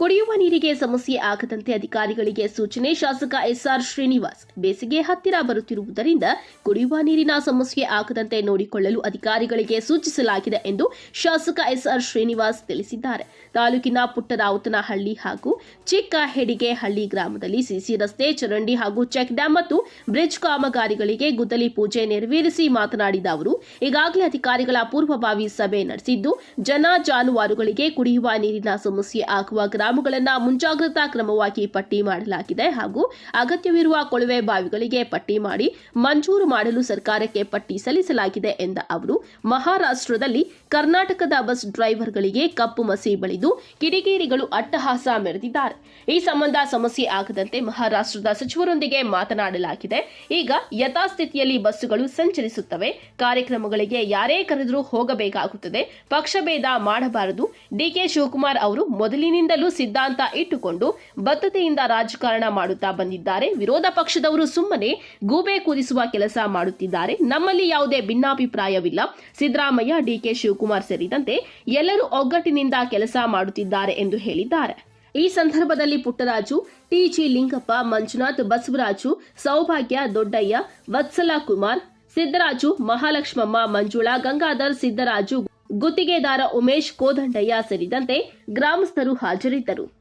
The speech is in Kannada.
ಕುಡಿಯುವ ನೀರಿಗೆ ಸಮಸ್ಯೆ ಆಗದಂತೆ ಅಧಿಕಾರಿಗಳಿಗೆ ಸೂಚನೆ. ಶಾಸಕ ಎಸ್ಆರ್ ಶ್ರೀನಿವಾಸ್, ಬೇಸಿಗೆ ಹತ್ತಿರ ಬರುತ್ತಿರುವುದರಿಂದ ಕುಡಿಯುವ ನೀರಿನ ಸಮಸ್ಯೆ ಆಗದಂತೆ ನೋಡಿಕೊಳ್ಳಲು ಅಧಿಕಾರಿಗಳಿಗೆ ಸೂಚಿಸಲಾಗಿದೆ ಎಂದು ಶಾಸಕ ಎಸ್ಆರ್ ಶ್ರೀನಿವಾಸ್ ತಿಳಿಸಿದ್ದಾರೆ. ತಾಲೂಕಿನ ಪುಟ್ಟರಾವುತನಹಳ್ಳಿ ಹಾಗೂ ಚಿಕ್ಕ ಹೆಡಿಗೆ ಹಳ್ಳಿ ಗ್ರಾಮದಲ್ಲಿ ಸಿಸಿ ರಸ್ತೆ, ಚರಂಡಿ ಹಾಗೂ ಚೆಕ್ ಡ್ಯಾಂ ಮತ್ತು ಬ್ರಿಡ್ಜ್ ಕಾಮಗಾರಿಗಳಿಗೆ ಗುದ್ದಲಿ ಪೂಜೆ ನೆರವೇರಿಸಿ ಮಾತನಾಡಿದ ಅವರು, ಈಗಾಗಲೇ ಅಧಿಕಾರಿಗಳ ಪೂರ್ವಭಾವಿ ಸಭೆ ನಡೆಸಿದ್ದು, ಜನ ಜಾನುವಾರುಗಳಿಗೆ ಕುಡಿಯುವ ನೀರಿನ ಸಮಸ್ಯೆ ಆಗುವ ಗ್ರಾಮಗಳನ್ನು ಮುಂಜಾಗ್ರತಾ ಕ್ರಮವಾಗಿ ಪಟ್ಟಿ ಮಾಡಲಾಗಿದೆ ಹಾಗೂ ಅಗತ್ಯವಿರುವ ಕೊಳವೆ ಬಾವಿಗಳಿಗೆ ಪಟ್ಟಿ ಮಾಡಿ ಮಂಜೂರು ಮಾಡಲು ಸರ್ಕಾರಕ್ಕೆ ಪಟ್ಟಿ ಸಲ್ಲಿಸಲಾಗಿದೆ ಎಂದ ಅವರು, ಮಹಾರಾಷ್ಟ್ರದಲ್ಲಿ ಕರ್ನಾಟಕದ ಬಸ್ ಡ್ರೈವರ್ಗಳಿಗೆ ಕಪ್ಪು ಮಸಿ ಬಳಿದು ಕಿಡಿಗೇರಿಗಳು ಅಟ್ಟಹಾಸ ಮೆರೆದಿದ್ದಾರೆ. ಈ ಸಂಬಂಧ ಸಮಸ್ಯೆ ಆಗದಂತೆ ಮಹಾರಾಷ್ಟ್ರದ ಸಚಿವರೊಂದಿಗೆ ಮಾತನಾಡಲಾಗಿದೆ. ಈಗ ಯಥಾಸ್ಥಿತಿಯಲ್ಲಿ ಬಸ್ಸುಗಳು ಸಂಚರಿಸುತ್ತವೆ. ಕಾರ್ಯಕ್ರಮಗಳಿಗೆ ಯಾರೇ ಕರೆದರೂ ಹೋಗಬೇಕಾಗುತ್ತದೆ. ಪಕ್ಷಭೇದ ಮಾಡಬಾರದು. ಡಿಕೆ ಶಿವಕುಮಾರ್ ಅವರು ಮೊದಲಿನಿಂದಲೂ ಸಿದ್ಧಾಂತ ಇಟ್ಟುಕೊಂಡು ಬದ್ಧತೆಯಿಂದ ರಾಜಕಾರಣ ಮಾಡುತ್ತಾ ಬಂದಿದ್ದಾರೆ. ವಿರೋಧ ಪಕ್ಷದವರು ಸುಮ್ಮನೆ ಗೂಬೆ ಕೂರಿಸುವ ಕೆಲಸ ಮಾಡುತ್ತಿದ್ದಾರೆ. ನಮ್ಮಲ್ಲಿ ಯಾವುದೇ ಭಿನ್ನಾಭಿಪ್ರಾಯವಿಲ್ಲ. ಸಿದ್ದರಾಮಯ್ಯ, ಡಿಕೆ ಶಿವಕುಮಾರ್ ಸೇರಿದಂತೆ ಎಲ್ಲರೂ ಒಗ್ಗಟ್ಟಿನಿಂದ ಕೆಲಸ ಮಾಡುತ್ತಿದ್ದಾರೆ ಎಂದು ಹೇಳಿದ್ದಾರೆ. ಈ ಸಂದರ್ಭದಲ್ಲಿ ಪುಟ್ಟರಾಜು, ಟಿಜಿ ಲಿಂಗಪ್ಪ, ಮಂಜುನಾಥ್, ಬಸವರಾಜು, ಸೌಭಾಗ್ಯ, ದೊಡ್ಡಯ್ಯ ವತ್ಸಲ ಕುಮಾರ್ ಸಿದ್ದರಾಜು, ಮಹಾಲಕ್ಷ್ಮಮ್ಮ, ಮಂಜುಳಾ, ಗಂಗಾಧರ್, ಸಿದ್ದರಾಜು ಗುತ್ತಿಗೆದಾರ ಉಮೇಶ್ ಕೋದಂಡಯ್ಯ ಸೇರಿದಂತೆ ಗ್ರಾಮಸ್ಥರು ಹಾಜರಿದ್ದರು.